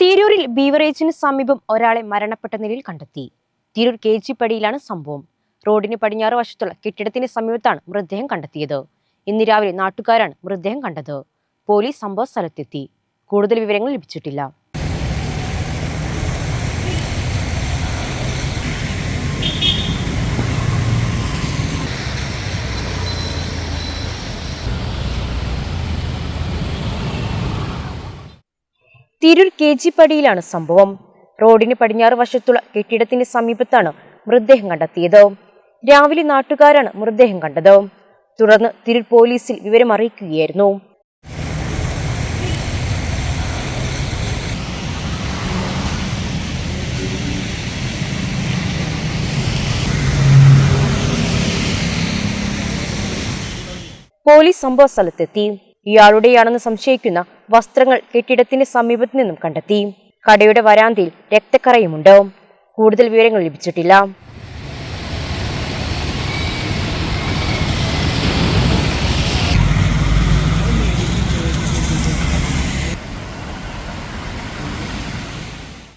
തിരൂരിൽ ബീവറേജിന് സമീപം ഒരാളെ മരണപ്പെട്ട നിലയിൽ കണ്ടെത്തി. തിരൂർ കെ പടിയിലാണ് സംഭവം. റോഡിന് പടിഞ്ഞാറ് വശത്തുള്ള കെട്ടിടത്തിന് സമീപത്താണ് മൃതദേഹം കണ്ടെത്തിയത്. ഇന്ന് രാവിലെ നാട്ടുകാരാണ് മൃതദേഹം കണ്ടത്. പോലീസ് സംഭവ സ്ഥലത്തെത്തി. കൂടുതൽ വിവരങ്ങൾ ലഭിച്ചിട്ടില്ല. തിരൂർ പടിയിലാണ് സംഭവം. റോഡിന് പടിഞ്ഞാറ് വശത്തുള്ള കെട്ടിടത്തിന് സമീപത്താണ് മൃതദേഹം കണ്ടെത്തിയത്. രാവിലെ നാട്ടുകാരാണ് മൃതദേഹം കണ്ടത്. തുടർന്ന് തിരൂർ പോലീസിൽ വിവരം അറിയിക്കുകയായിരുന്നു. പോലീസ് സംഭവ സ്ഥലത്തെത്തി. ഇയാളുടെയാണെന്ന് സംശയിക്കുന്ന വസ്ത്രങ്ങൾ കെട്ടിടത്തിന് സമീപത്തു നിന്നും കണ്ടെത്തി. കടയുടെ വരാന്തയിൽ രക്തക്കറയുമുണ്ട്. കൂടുതൽ വിവരങ്ങൾ ലഭിച്ചിട്ടില്ല.